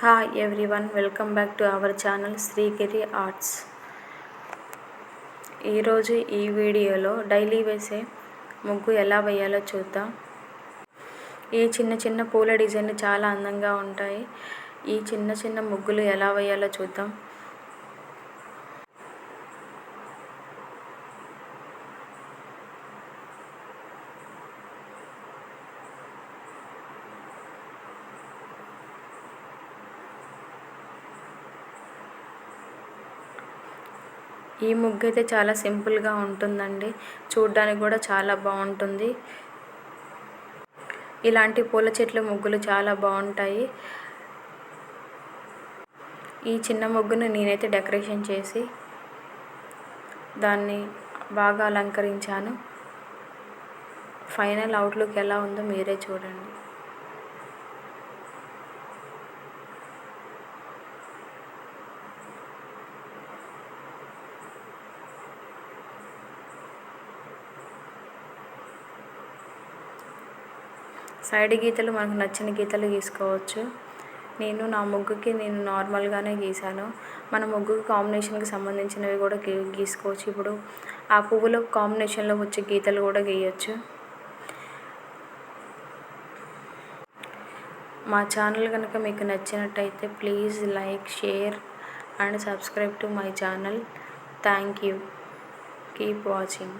Hi everyone welcome back to our channel Srigiri arts ఈరోజు ఈ వీడియోలో డైలీ వేసే ముగ్గు ఎలా వేయాలో చూద్దాం. ఈ చిన్న చిన్న పూల డిజైన్లు చాలా అందంగా ఉంటాయి. ఈ చిన్న చిన్న ముగ్గులు ఎలా వేయాలో చూద్దాం. ఈ ముగ్గు అయితే చాలా సింపుల్గా ఉంటుందండి. చూడ్డానికి కూడా చాలా బాగుంటుంది. ఇలాంటి పూల చెట్ల ముగ్గులు చాలా బాగుంటాయి. ఈ చిన్న ముగ్గును నేనైతే డెకరేషన్ చేసి దాన్ని బాగా అలంకరించాను. ఫైనల్ అవుట్లుక్ ఎలా ఉందో మీరే చూడండి. సైడ్ గీతలు మనకు నచ్చిన గీతలు గీసుకోవచ్చు. నేను నా ముగ్గుకి నేను నార్మల్గానే గీసాను. మన ముగ్గుకి కాంబినేషన్కి సంబంధించినవి కూడా గీ గీసుకోవచ్చు. ఇప్పుడు ఆ పువ్వుల కాంబినేషన్లో వచ్చే గీతలు కూడా గీయచ్చు. మా ఛానల్ కనుక మీకు నచ్చినట్టయితే please like share and subscribe to my channel. Thank you. Keep watching.